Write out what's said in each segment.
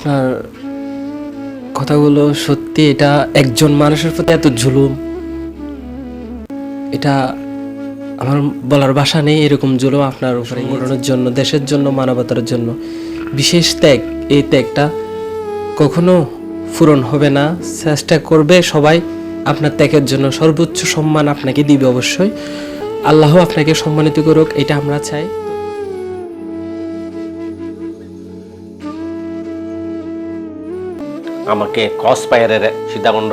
আপনার কথাগুলো সত্যি, এটা একজন মানুষের প্রতি এত জুলুম। এটা আমার বলার ভাষা নেই, এরকম জুলুম আপনার উপরে সংগঠনের জন্য, দেশের জন্য, মানবতার জন্য। বিশেষ ত্যাগ, এই ত্যাগটা কখনো পূরণ হবে না। চেষ্টা করবে সবাই আপনার ত্যাগের জন্য। সর্বোচ্চ সম্মান আপনাকে দিবে অবশ্যই। আল্লাহ আপনাকে সম্মানিত করুক, এটা আমরা চাই। আমাকে কসপায়ারের সীতাকুণ্ড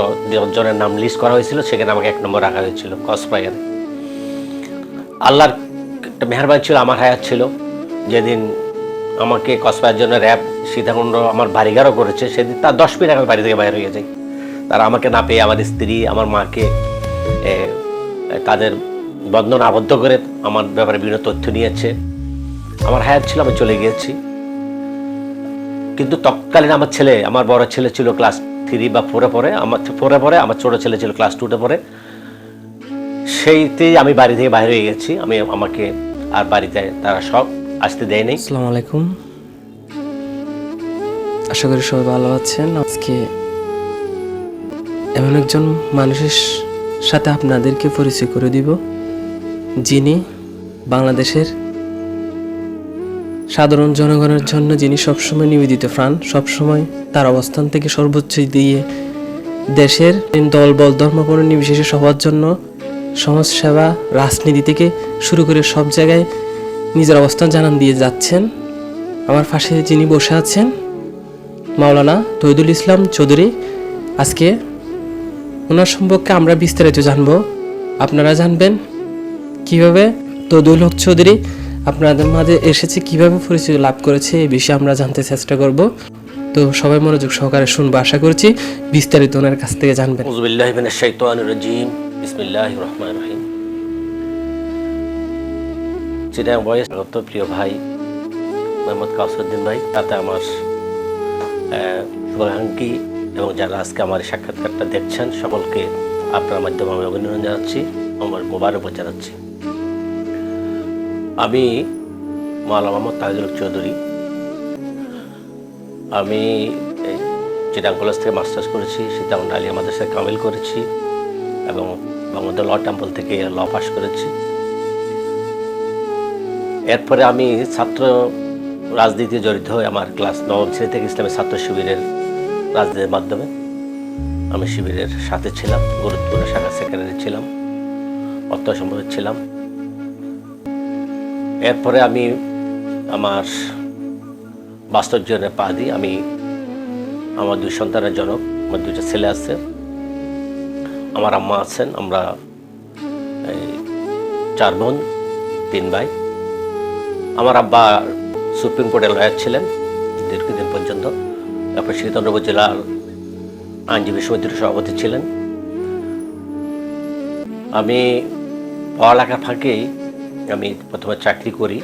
জনের নাম লিস্ট করা হয়েছিল, সেখানে আমাকে এক নম্বর রাখা হয়েছিল কসপায়ারে আল্লাহর একটা মেহরবানি ছিল, আমার হায়াত ছিল। যেদিন আমাকে কসপায়ের জন্য র্যাব সীতাকুণ্ড আমার বাড়িঘরও করেছে, সেদিন তার দশ মিনিট আমি বাড়ি থেকে বাইরে হয়ে যাই। তারা আমাকে না পেয়ে আমার স্ত্রী, আমার মাকে তাদের বন্ধন আবদ্ধ করে আমার ব্যাপারে বিভিন্ন তথ্য নিয়েছে। আমার হায়াত ছিল, আমি চলে গিয়েছি। কিন্তু তৎকালীন আমার ছেলে, আমার বড় ছেলে ছিল ক্লাস থ্রি বা ফোরে পরে আমার ফোরে পরে আমার ছোট ছেলে ছিল ক্লাস টুতে পরে সেইতেই আমি বাড়ি থেকে বাইরে হয়ে গেছি। আমি আমাকে আর বাড়িতে তারা সব আসতে দেয় নেই আসসালামু আলাইকুম। আশা করি সবাই ভালো আছেন। আজকে এমন একজন মানুষের সাথে আপনাদেরকে পরিচয় করে দিব, যিনি বাংলাদেশের সাধারণ জনগণের জন্য যিনি সবসময় নিবেদিত প্রাণ, সবসময় তার অবস্থান থেকে সর্বোচ্চ দিয়ে দেশের দল, বল, ধর্ম বর্ণ নির্বিশেষে সবার জন্য সমাজসেবা রাজনীতি থেকে শুরু করে সব জায়গায় নিজের অবস্থান জানান দিয়ে যাচ্ছেন। আমার পাশে যিনি বসে আছেন, মাওলানা তৈদুল ইসলাম চৌধুরী। আজকে ওনার সম্পর্কে আমরা বিস্তারিত জানব। আপনারা জানবেন কীভাবে তৈদুল হক চৌধুরী আপনাদের মাঝে এসেছে কীভাবে পরিচয় লাভ করেছে এই বিষয়ে আমরা জানতে চেষ্টা করব। তো সবাই মনোযোগ সহকারে শুনব, আশা করছি বিস্তারিত ওনার কাছ থেকে জানবেন। চিটাং বয়স স্বাগত প্রিয় ভাই, মোহাম্মদ কাউসুদ্দিন ভাই, তাতে আমার শুভাকাঙ্ক্ষী এবং যারা আজকে আমার সাক্ষাৎকারটা দেখছেন, সকলকে আপনার মাধ্যমে আমি অভিনন্দন জানাচ্ছি, আমার মোবারকও জানাচ্ছি। আমি মাওলানা মোহাম্মদ তাহিদুল চৌধুরী। আমি চিটাং কলেজ থেকে মাস্টার্স করেছি, সীতাকুণ্ড আলিয়া মাদ্রাসায় কামিল করেছি এবং বাংলাদেশ ল টেম্পল থেকে ল পাস করেছি। এরপরে আমি ছাত্র রাজনীতি জড়িত হয়ে আমার ক্লাস নবম শ্রেণি থেকে ইসলামের ছাত্র শিবিরের রাজনীতির মাধ্যমে আমি শিবিরের সাথে ছিলাম, গুরুত্বপূর্ণ শাখা সেক্রেটারি ছিলাম অর্থ সম্পাদক ছিলাম। এরপরে আমি আমার বাস্তব জীবনে পা দিই। আমি আমার দুই সন্তানের জনক, আমার দুইটা ছেলে আছে। আমার আম্মা আছেন, আমরা চার বোন, তিন ভাই। আমার আব্বা সুপ্রিম কোর্টের লয়ার ছিলেন দীর্ঘদিন পর্যন্ত। তারপর শীতন্দ্রপুর জেলার আইনজীবী সমিতির সভাপতি ছিলেন। আমি পড়ালেখার ফাঁকেই আমি প্রথমে চাকরি করি,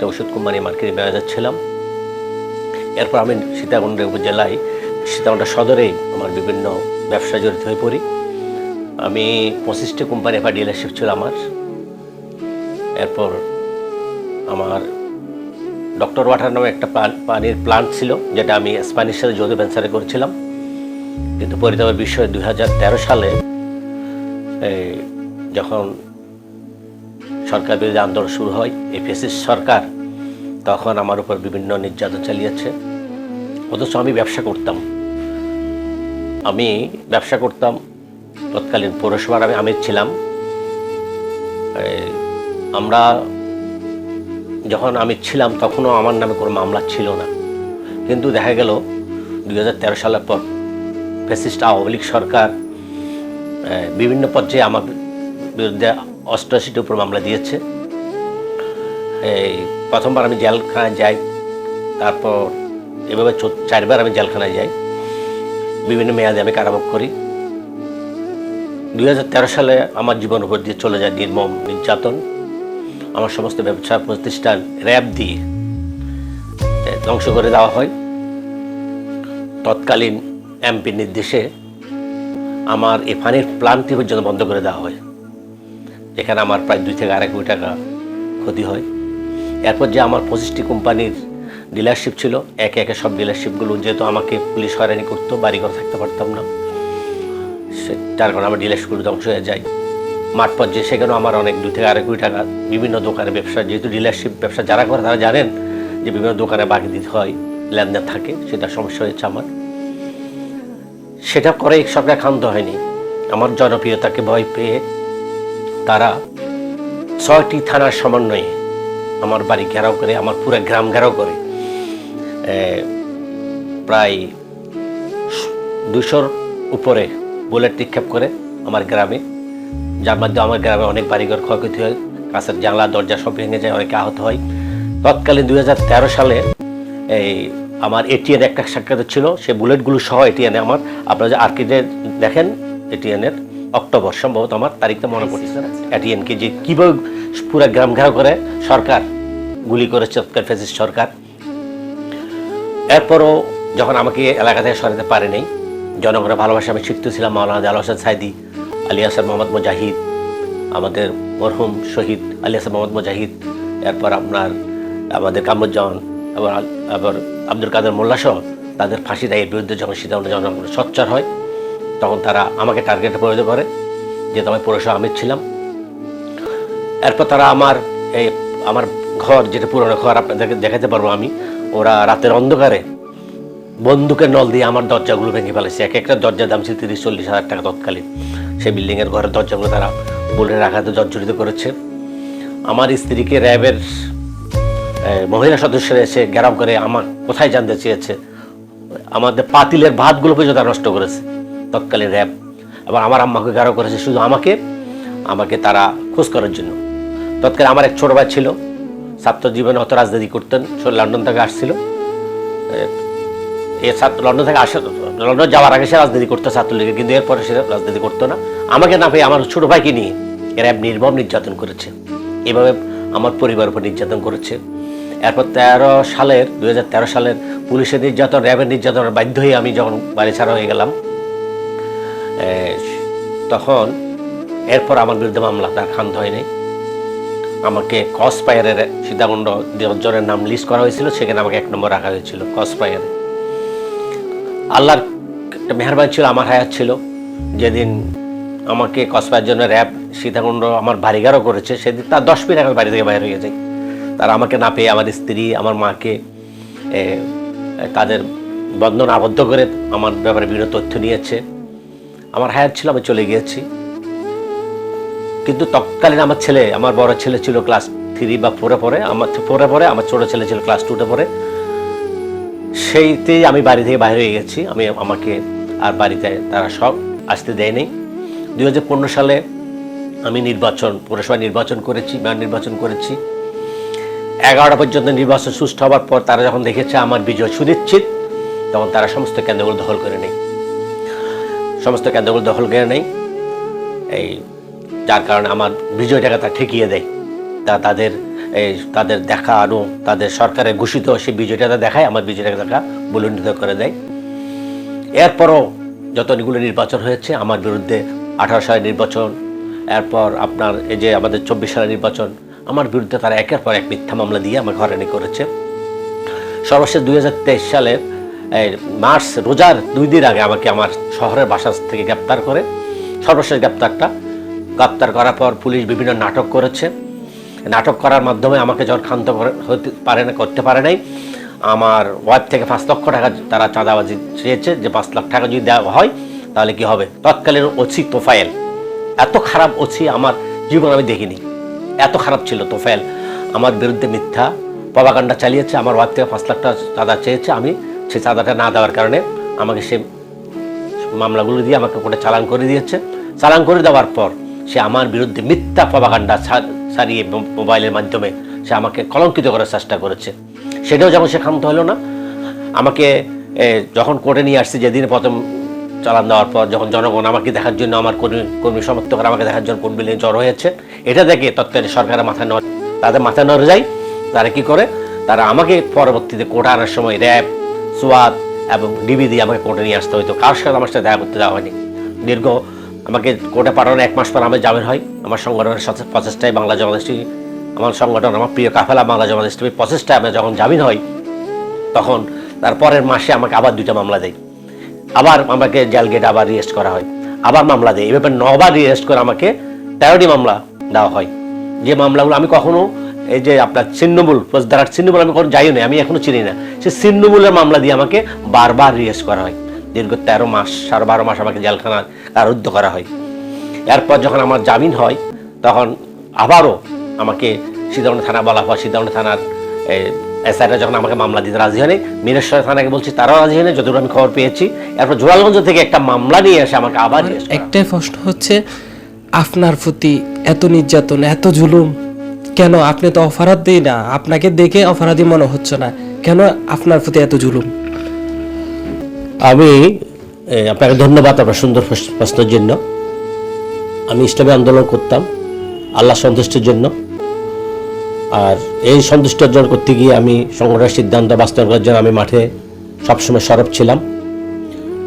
তো ওষুধ কোম্পানি মার্কেটে ম্যানেজার ছিলাম। এরপর আমি সীতাকুণ্ড উপজেলায়, সীতাকুণ্ড সদরে আমার বিভিন্ন ব্যবসা জড়িত হয়ে পড়ি। আমি পঁচিশটি কোম্পানি বা ডিলারশিপ ছিল আমার। এরপর আমার ডক্টর ওয়াটার নামে একটা পান- পানির প্লান্ট ছিল, যেটা আমি স্প্যানিশ সাথে যৌথ ভেঞ্চারে করেছিলাম। কিন্তু পরিতাপের বিষয়ে দুই সালে যখন সরকার বিরোধী আন্দোলন শুরু হয় এই সরকার তখন আমার উপর বিভিন্ন নির্যাতন চালিয়েছে। অথচ আমি ব্যবসা করতাম। আমি ব্যবসা করতাম, তৎকালীন পৌরসভার আমি আমির ছিলাম। আমরা যখন আমি ছিলাম তখনও আমার নামে কোনো মামলা ছিল না। কিন্তু দেখা গেল দু হাজার তেরো সালের পর ফেসিস্ট আওয়ামী লীগ সরকার বিভিন্ন পর্যায়ে আমার বিরুদ্ধে অষ্টআশিটির উপর মামলা দিয়েছে। এই প্রথমবার আমি জেলখানায় যাই, তারপর এভাবে চারবার আমি জেলখানায় যাই। বিভিন্ন মেয়াদে আমি কারাভোগ করি। দু হাজার তেরো সালে আমার জীবন উপর দিয়ে চলে যায় নির্মম নির্যাতন। আমার সমস্ত ব্যবসা, প্রতিষ্ঠান, র্যাব দিয়ে ধ্বংস করে দেওয়া হয়। তৎকালীন এমপির নির্দেশে আমার এই পানির প্লান্টটি পর্যন্ত বন্ধ করে দেওয়া হয়। যেখানে আমার প্রায় দুই থেকে আড়াই কোটি টাকা ক্ষতি হয়। এরপর যে আমার পঁচিশটি কোম্পানির ডিলারশিপ ছিল, একে একে সব ডিলারশিপগুলো যেহেতু আমাকে পুলিশ হয়রানি করতো, বাড়িঘর থাকতে পারতাম না। সে যার কারণে আমার ডিলারশিপগুলো ধ্বংস হয়ে যায়। মাঠ পর্যায়ে সেখানেও আমার অনেক দু থেকে আড়াই কোটি টাকা বিভিন্ন দোকানে ব্যবসা, যেহেতু ডিলারশিপ ব্যবসা যারা করে তারা জানেন যে বিভিন্ন দোকানে বাকি দিতে হয়, লেনদেন থাকে, সেটা সমস্যা হয়েছে আমার। সেটা করে সরকার ক্ষান্ত হয়নি। আমার জনপ্রিয়তাকে ভয় পেয়ে তারা ছয়টি থানার সমন্বয়ে আমার বাড়ি ঘেরাও করে, আমার পুরো গ্রাম ঘেরাও করে। প্রায় দুশোর উপরে বুলেট নিক্ষেপ করে আমার গ্রামে। যার মাধ্যমে আমার গ্রামে অনেক বাড়িঘর ক্ষয়ক্ষতি হয়, কাছের জানলা, দরজা সব ভেঙে যায়, অনেকে আহত হয়। তৎকালীন দু হাজার তেরো সালে এই আমার এটিএন একটা সাক্ষাৎ ছিল, সে বুলেটগুলো সহ এটিএনে আমার। আপনারা যে আর্কিডে দেখেন, এটিএনের অক্টোবর, সম্ভবত আমার তারিখটা মনে পড়ছে না। এটিএনকে যে কীভাবে পুরো গ্রাম ঘেরাও করে, সরকার, গুলি করে তৎকাল ফেসিস্ট সরকার। এরপরও যখন আমাকে এলাকা থেকে সরাতে পারে নাই, জনগণের ভালোবাসা আমি শিখতেছিলাম মাওলানা আল হোসেন সাইদি, আলী হাসান মোহাম্মদ মুজাহিদ, আমাদের মরহুম শহীদ আলী হাসান মোহাম্মদ মুজাহিদ, এরপর আপনার, আমাদের কামরুজ্জামান, আবার আবার আব্দুল কাদের মোল্লাসহ তাদের ফাঁসি দেয় এর বিরুদ্ধে যখন সিদ্ধান্ত জনগণ সোচ্চার হয় তখন তারা আমাকে টার্গেটে পরিণত করে, যেহেতু আমি পৌরসভা আমির ছিলাম। এরপর তারা আমার এই, আমার ঘর, যেটা পুরনো ঘর আপনাদেরকে দেখাতে পারব আমি, ওরা রাতের অন্ধকারে বন্দুকের নল দিয়ে আমার দরজাগুলো ভেঙে ফেলেছে। এক একটা দরজার দাম ছিল তিরিশ, চল্লিশ হাজার টাকা তৎকালীন। সেই বিল্ডিংয়ের ঘরের দরজাগুলো তারা বুলের আঘাতে জর্জরিত করেছে। আমার স্ত্রীকে র্যাবের মহিলা সদস্যরা এসে গ্যারাম করে আমার, কোথায় জানতে চেয়েছে? আমাদের পাতিলের ভাতগুলো পর্যন্ত নষ্ট করেছে। তৎকালীন র্যাব। আবার আমার আম্মাকে গারো করেছে শুধু আমাকে আমাকে তারা খোঁজ করার জন্য। তৎকালে আমার এক ছোট ভাই ছিল, ছাত্র জীবনে অত রাজনীতি করতেন লন্ডন থেকে আসছিল। এ ছাত্র লন্ডন থেকে আসা, লন্ডন যাওয়ার আগে সে রাজনীতি করতো ছাত্রলীগে কিন্তু এরপরে সে রাজনীতি করতো না। আমাকে না পেয়ে আমার ছোট ভাইকে নিয়ে এরা নির্মম নির্যাতন করেছে। এভাবে আমার পরিবার উপর নির্যাতন করেছে। এরপর তেরো সালের দু হাজার তেরো সালের পুলিশের নির্যাতন, র্যাবের নির্যাতনের বাধ্য হয়ে আমি যখন বাড়ি ছাড়া হয়ে গেলাম তখন এরপর আমার বিরুদ্ধে মামলা তার ক্ষান্ত হয়নি আমাকে কসপায়ারের সীতাকুণ্ড জনের নাম লিস্ট করা হয়েছিল, সেখানে আমাকে এক নম্বর রাখা হয়েছিল কসপায়ারে আল্লাহর একটা মেহরবানি ছিল, আমার হায়াত ছিল। যেদিন আমাকে কসপায়ের জন্য র্যাব সীতাকুণ্ড আমার বাড়িঘারও করেছে, সেদিন তার দশ মিনিট আমার বাড়ি থেকে বাইরে হয়ে যায় তারা আমাকে না পেয়ে আমার স্ত্রী, আমার মাকে তাদের বন্ধন আবদ্ধ করে আমার ব্যাপারে বিভিন্ন তথ্য নিয়েছে আমার হায়ার ছিল, আমি চলে গিয়েছি। কিন্তু তৎকালীন আমার ছেলে, আমার বড় ছেলে ছিল ক্লাস থ্রি বা ফোরে পরে আমার ফোরে পরে আমার ছোট ছেলে ছিল ক্লাস টুতে পরে সেইতেই আমি বাড়ি থেকে বাইরে হয়ে গেছি। আমি আমাকে আর বাড়িতে তারা সব আসতে দেয়নি। দুই হাজার পনেরো সালে আমি নির্বাচন পৌরসভা নির্বাচন করেছি, মেয়র নির্বাচন করেছি। এগারোটা পর্যন্ত নির্বাচন সুষ্ঠু হওয়ার পর তারা যখন দেখেছে আমার বিজয় সুনিশ্চিত, তখন তারা সমস্ত কেন্দ্রগুলো দখল করে নেই সমস্ত কেন্দ্রগুলো দখল করে নেই। এই, যার কারণে আমার বিজয়টাকে তা ঠেকিয়ে দেয়। তা তাদের, এই, তাদের দেখা আরও তাদের সরকারের ঘোষিত সেই বিজয়টা দেখায়, আমার বিজয়টাকে দেখা বুলন্ডিত করে দেয়। এরপরও যতগুলো নির্বাচন হয়েছে, আমার বিরুদ্ধে আঠারো সালের নির্বাচন, এরপর আপনার এই যে আমাদের চব্বিশ সালের নির্বাচন, আমার বিরুদ্ধে তারা একের পর এক মিথ্যা মামলা দিয়ে আমার ঘরানি করেছে। সর্বশেষ দুই হাজার তেইশ সালের মার্চ, রোজার দুই দিন আগে আমাকে আমার শহরের বাসা থেকে গ্রেপ্তার করে। সর্বশেষ গ্রেপ্তারটা গ্রেপ্তার করার পর পুলিশ বিভিন্ন নাটক করেছে। নাটক করার মাধ্যমে আমাকে যখন ক্ষান্ত হতে পারে না, করতে পারে নাই। আমার ওয়াইফ থেকে পাঁচ লক্ষ টাকা তারা চাঁদাবাজি চেয়েছে যে পাঁচ লাখ টাকা যদি দেওয়া হয়, তাহলে কি হবে? তৎকালীন ওসি তোফায়েল। এত খারাপ ওসি আমার জীবন আমি দেখিনি। এত খারাপ ছিল তোফায়েল। আমার বিরুদ্ধে মিথ্যা পবাকাণ্ডা চালিয়েছে। আমার ওয়াইফ থেকে পাঁচ লাখ টাকা চাঁদা চেয়েছে। আমি সেই চাঁদাটা না দেওয়ার কারণে আমাকে সে মামলাগুলো দিয়ে আমাকে কোর্টে চালান করে দিয়েছে। চালান করে দেওয়ার পর সে আমার বিরুদ্ধে মিথ্যা প্রভাকাণ্ডা সারিয়ে মোবাইলের মাধ্যমে সে আমাকে কলঙ্কিত করার চেষ্টা করেছে। সেটাও যেমন সে ক্ষান্ত হলো না। আমাকে যখন কোর্টে নিয়ে আসছে যেদিন প্রথম চালান দেওয়ার পর, যখন জনগণ আমাকে দেখার জন্য আমার কর্মী কর্মী সমর্থকরা আমাকে দেখার জন্য কোর্ট বিল্ডিং জড়ো হয়েছে, এটা দেখে তৎকালীন সরকারের মাথায় নড়ে তাদের মাথায় নড়ে যায় তারা কি করে? তারা আমাকে পরবর্তীতে কোর্টে আনার সময় র্যাব সোয়াদ এবং ডিবি দিয়ে আমাকে কোর্টে নিয়ে আসতে হতো কার সাথে আমার সাথে দেখা করতে দেওয়া হয়নি? দীর্ঘ আমাকে কোর্টে পাঠানোর এক মাস পর আমার জামিন হয়। আমার সংগঠনের সাথে প্রচেষ্টায় বাংলা জমাদেশটি আমার সংগঠন, আমার প্রিয় কাফেলা বাংলা জমাদেশটি প্রচেষ্টায় আমার যখন জামিন হয়, তখন তার পরের মাসে আমাকে আবার দুইটা মামলা দেয়। আবার আমাকে জেল গেটে আবার রিয়েস্ট করা হয়। আবার মামলা দেয়। এভাবে নবার রিয়েস্ট করে আমাকে তেরোটি মামলা দেওয়া হয়। যে মামলাগুলো আমি কখনো এই যে আপনার ছিন্নমূল ফৌজদারার ছিন্নমূল আমি কখনো যাইও না আমি এখনও চিনি না। সে ছিন্নমূলের মামলা দিয়ে আমাকে বারবার রিয়েস্ট করা হয়। দীর্ঘ তেরো মাস, সাড়ে বারো মাস আমাকে জেলখানা কারুদ্ধ করা হয়। এরপর যখন আমার জামিন হয়, তখন আবারও আমাকে সীতাকুণ্ড থানা বলা হয়। সীতাকুণ্ড থানার এসআইটা যখন আমাকে মামলা দিতে রাজি হয়নি মিনেশ্বর থানাকে বলছি, তারাও রাজি হয়নি যতটুকু আমি খবর পেয়েছি। এরপর জোরালগঞ্জ থেকে একটা মামলা নিয়ে এসে আমাকে আবার। একটাই প্রশ্ন হচ্ছে, আপনার প্রতি এত নির্যাতন, এত জুলুম কেন আপনি তো অপরাধী না? আপনাকে দেখে অপরাধী মনে হচ্ছে না। কেন আপনার প্রতি এত জুলুম? আমি আপনাকে ধন্যবাদ আপনার সুন্দর প্রশ্ন- প্রশ্নের জন্য। আমি ইসলামী আন্দোলন করতাম, আল্লাহ সন্তুষ্টির জন্য। আর এই সন্তুষ্টি অর্জন করতে গিয়ে আমি সংগঠনের সিদ্ধান্ত বাস্তবায়ন করার জন্য আমি মাঠে সবসময় সরব ছিলাম।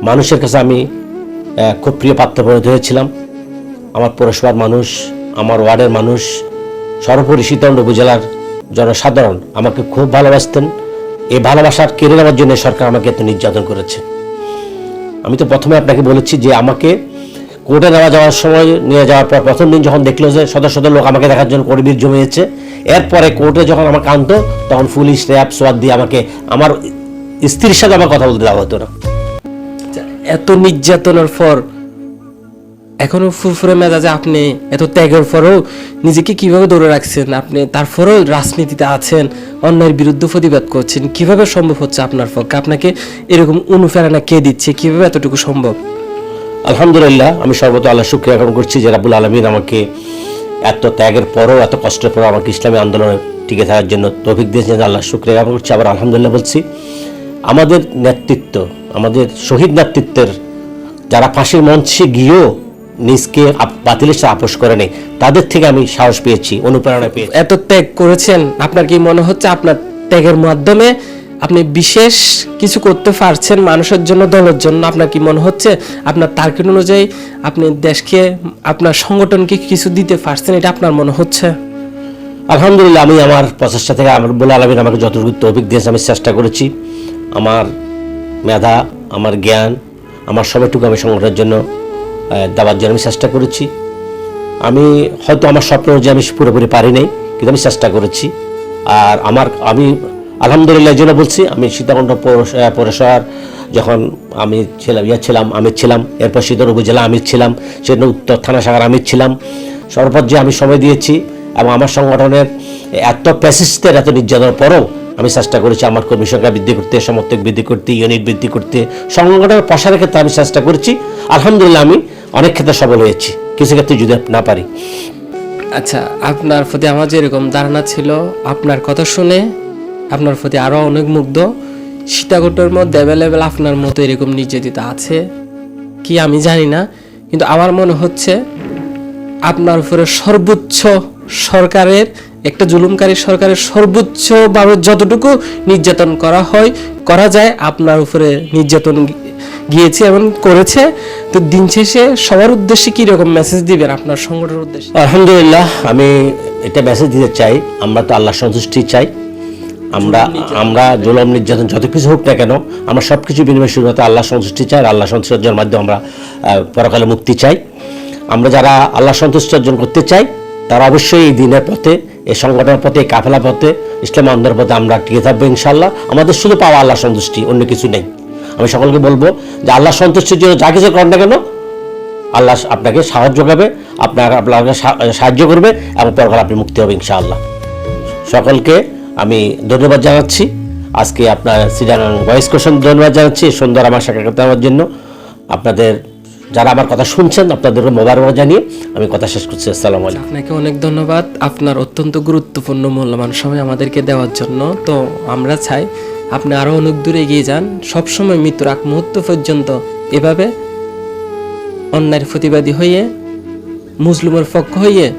মানুষের কাছে আমি খুব প্রিয় পাত্র পরিণত হয়েছিলাম। আমার পৌরসভার মানুষ, আমার ওয়ার্ডের মানুষ সর্বোপরি সীতাকুণ্ড উপজেলার জনসাধারণ আমাকে খুব ভালোবাসতেন। এই ভালোবাসার কেড়ে নেওয়ার জন্য সরকার আমাকে এত নির্যাতন করেছে। আমি তো প্রথমে আপনাকে বলেছি যে আমাকে কোর্টে নেওয়া যাওয়ার সময় নিয়ে যাওয়ার পর প্রথম দিন যখন দেখল যে শত শত লোক আমাকে দেখার জন্য কর্মীর জমিয়েছে, এরপরে কোর্টে যখন আমাকে আনতো তখন পুলিশ, র্যাব, সোয়াদ দিয়ে আমাকে, আমার স্ত্রীর সাথে আমার কথা বলতে দেওয়া হতো না। এত নির্যাতনের পর এখনও ফুরফুরে মেজাজে আপনি এত ত্যাগের পরেও নিজেকে কীভাবে ধরে রাখছেন? আপনি তারপরেও রাজনীতিতে আছেন, অন্যের বিরুদ্ধে প্রতিবাদ করছেন। কীভাবে সম্ভব হচ্ছে আপনার পক্ষে? আপনাকে এরকম অনুপ্রেরণা কে দিচ্ছে? কীভাবে এতটুকু সম্ভব? আলহামদুলিল্লাহ, আমি সর্বত আল্লাহ শুক্রিয়া জ্ঞাপন করছি যে রাবুল আলমিন আমাকে এত ত্যাগের পরও, এত কষ্টের পরও আমাকে ইসলামী আন্দোলনে টিকে থাকার জন্য তৌফিক দিয়েছেন। আল্লাহ শুক্রিয়া জ্ঞাপন করছি। আবার আলহামদুলিল্লাহ বলছি, আমাদের নেতৃত্ব, আমাদের শহীদ নেতৃত্বের যারা ফাঁসির মঞ্চে গিয়েও নিজকে বাতিলের সাথে আপোষ করে নেই। তাদের থেকে আমি সাহস পেয়েছি অনুপ্রেরণা পেয়েছি। এত ত্যাগ করেছেন আপনার কি মনে হচ্ছে আপনার ত্যাগের মাধ্যমে আপনি বিশেষ কিছু করতে পারছেন মানুষের জন্য দলের জন্য? আপনার কি মনে হচ্ছে আপনার টার্গেট অনুযায়ী আপনি দেশকে আপনার সংগঠনকে কিছু দিতে পারছেন? এটা আপনার মনে হচ্ছে? আলহামদুলিল্লাহ আমি আমার প্রচেষ্টা থেকে আমার বলে আলমিন আমাকে যতটুকু তৌফিক দিয়েছে আমি চেষ্টা করেছি। আমার মেধা আমার জ্ঞান আমার সবটুকু আমি সংগঠনের জন্য দেওয়ার জন্য আমি চেষ্টা করেছি। আমি হয়তো আমার স্বপ্ন যে আমি পুরোপুরি পারি নাই, কিন্তু আমি চেষ্টা করেছি। আর আমার, আমি আলহামদুলিল্লাহ জন্য বলছি, আমি সীতাকুণ্ড পৌরসভার যখন আমি ছিলাম, ইয়া ছিলাম আমি ছিলাম, এরপর সীতার উপজেলা আমি ছিলাম সেখানে উত্তর থানা শাখার আমি ছিলাম। সর্বোপরি আমি সময় দিয়েছি এবং আমার সংগঠনের এত প্যাসিস্টের এত নির্যাতনের পরেও আমি চেষ্টা করেছি আমার কর্মী সংখ্যা বৃদ্ধি করতে, সমর্থক বৃদ্ধি করতে ইউনিট বৃদ্ধি করতে, সংগঠনের প্রসারের ক্ষেত্রে আমি চেষ্টা করেছি। আলহামদুলিল্লাহ আমি অনেক ক্ষেত্রে সফল হয়েছি। কিছু ক্ষেত্রে যদি না পারি। আচ্ছা আপনার প্রতি আমার যেরকম ধারণা ছিল, আপনার কথা শুনে আপনার প্রতি আরও অনেক মুগ্ধ। সীতাকুণ্ডের মধ্যে অ্যাভেলেবেল আপনার মতো এরকম নির্যাতিত আছে কি আমি জানি না, কিন্তু আমার মনে হচ্ছে আপনার উপরে সর্বোচ্চ সরকারের একটা জুলুমকারী সরকারের সর্বোচ্চভাবে যতটুকু নির্যাতন করা হয় করা যায় আপনার উপরে নির্যাতন গিয়েছে এবং করেছে। তো দিন শেষে সবার উদ্দেশ্যে কি রকম মেসেজ দিবেন আপনার সংগঠনের উদ্দেশ্যে? আলহামদুলিল্লাহ আমি এটা মেসেজ দিতে চাই। আমরা তো আল্লাহ সন্তুষ্টি চাই। আমরা আমরা জুলম নির্যাতন যত কিছু হোক না কেন আমরা সব কিছু বিনিময় শুরু হতে আল্লাহ সন্তুষ্টি চাই আর আল্লাহ সন্তুষ্টি অর্জনের মাধ্যমে আমরা পরকালে মুক্তি চাই। আমরা যারা আল্লাহ সন্তুষ্টি অর্জন করতে চাই তারা অবশ্যই এই দিনের পথে এই সংগঠনের পথে এই কাফেলা পথে ইসলাম আন্দোলনের পথে আমরা টিকে থাকব ইনশাল্লাহ আমাদের শুধু পাওয়া আল্লাহ সন্তুষ্টি, অন্য কিছু নেই। আমি সকলকে বলব যে আল্লাহ সন্তুষ্টির জন্য যা কিছু করেন না কেন, আল্লাহ আপনাকে সাহায্য করবে, আপনার আপনাকে সাহায্য করবে, এবং পরকাল আপনি মুক্তি হবে ইনশাআল্লাহ। সকলকে আমি ধন্যবাদ জানাচ্ছি। আজকে আপনার সিডাং ভয়েস কোশন ধন্যবাদ জানাচ্ছি, সুন্দর আমার সাক্ষাৎ দেওয়ার জন্য। আপনাদের যারা আমার কথা শুনছেন আপনাদেরকে মোবারক জানিয়ে আমি কথা শেষ করছি। আসসালামু আলাইকুম। আপনাকে অনেক ধন্যবাদ। আপনার অত্যন্ত গুরুত্বপূর্ণ মূল্যবান সময় আমাদেরকে দেওয়ার জন্য। তো আমরা চাই আপনি আরও অনেক দূরে এগিয়ে যান। সবসময় মৃত্যুর আগ মুহূর্ত পর্যন্ত এভাবে অন্যায়ের প্রতিবাদী হয়ে মুসলিমের পক্ষ হয়ে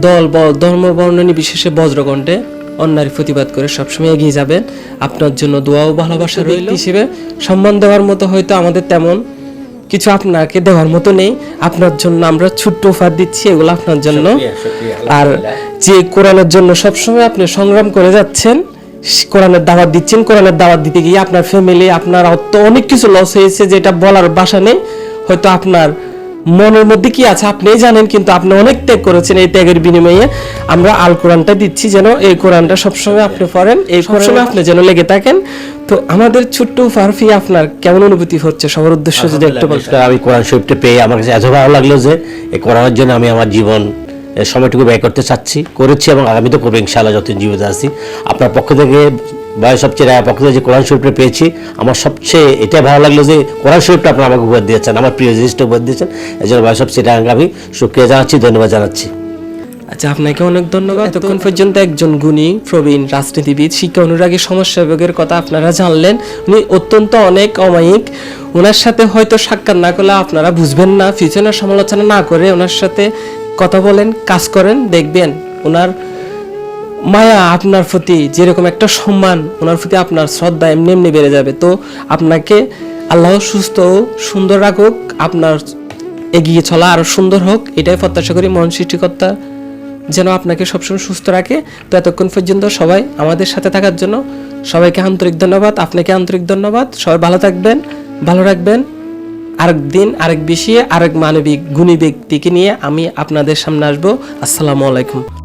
দল বল ধর্ম বর্ণ নির্বিশেষে বজ্রকণ্ঠে অন্যায়ের প্রতিবাদ করে সবসময় এগিয়ে যাবেন। আপনার জন্য দোয়া ও ভালোবাসা রইল। হিসেবে সম্মান দেওয়ার মতো হয়তো আমাদের তেমন কিছু আপনাকে দেওয়ার মতো নেই। আপনার জন্য আমরা ছোট্ট অফার দিচ্ছি এগুলো আপনার জন্য। আর যে কোরআনের জন্য সবসময় আপনি সংগ্রাম করে যাচ্ছেন কোরআনের দাওয়াত দিচ্ছেন কোরআনের দাওয়াত দিতে গিয়ে আপনার ফ্যামিলি আপনার অত অনেক কিছু লস হয়েছে যেটা বলার বাসা নেই। হয়তো আপনার মনের মধ্যে কি আছে? আপনি জানেন কিন্তু আপনি অনেক ত্যাগ করেছেন এই ত্যাগের বিনিময়ে। আমরা আল কোরআনটা দিচ্ছি যেন এই কোরআনটা সবসময় আপনি পড়েন এই সবসময় আপনি যেন লেগে থাকেন। তো আমাদের ছোট্ট ফারফি আপনার কেমন অনুভূতি হচ্ছে? সবার উদ্দেশ্য যদি একটু আমি কোরআন শরীফটা পেয়ে আমার কাছে এত ভালো লাগল যে এই কোরআনের জন্য আমি আমার জীবন সময়টুকু ব্যয় করতে চাচ্ছি করেছি এবং আগামী তো করব ইনশাআল্লাহ যতদিন জীবিত আছি। আপনার পক্ষ থেকে বয়স সবচেয়ে রায়ের পক্ষ থেকে যে কোরআন শরীফটা পেয়েছি আমার সবচেয়ে এটা ভালো লাগল যে কোরআন শরীফটা আপনার আমাকে উপহার দিয়েছেন আমার প্রিয় জিনিসটা উপহার দিয়েছেন। এই জন্য বয়স সবচেয়ে রায়কে আমি সুক্রিয়া জানাচ্ছি ধন্যবাদ জানাচ্ছি। আচ্ছা আপনাকে অনেক ধন্যবাদ। এতক্ষণ পর্যন্ত একজন গুণী প্রবীণ রাজনীতিবিদ শিক্ষা অনুরাগী সমাজসেবকের কথা আপনারা জানলেন। উনি অত্যন্ত অনেক অমায়িক। ওনার সাথে হয়তো সাক্ষাৎ না করলে আপনারা বুঝবেন না। ফিউচারের সমালোচনা না করে ওনার সাথে কথা বলেন কাজ করেন দেখবেন ওনার মায়া আপনার প্রতি যেরকম একটা সম্মান, ওনার প্রতি আপনার শ্রদ্ধা এমনি এমনি বেড়ে যাবে। তো আপনাকে আল্লাহ সুস্থ ও সুন্দর রাখুক, আপনার এগিয়ে চলা আরও সুন্দর হোক, এটাই প্রত্যাশা করি মন সৃষ্টিকর্তা যেন আপনাকে সবসময় সুস্থ রাখে। তো এতক্ষণ পর্যন্ত সবাই আমাদের সাথে থাকার জন্য সবাইকে আন্তরিক ধন্যবাদ, আপনাকে আন্তরিক ধন্যবাদ। সবাই ভালো থাকবেন, ভালো রাখবেন। আরেক দিন আরেক বিষয়ে আরেক মানবিক, গুণী ব্যক্তিকে নিয়ে আমি আপনাদের সামনে আসব। আসসালামু আলাইকুম।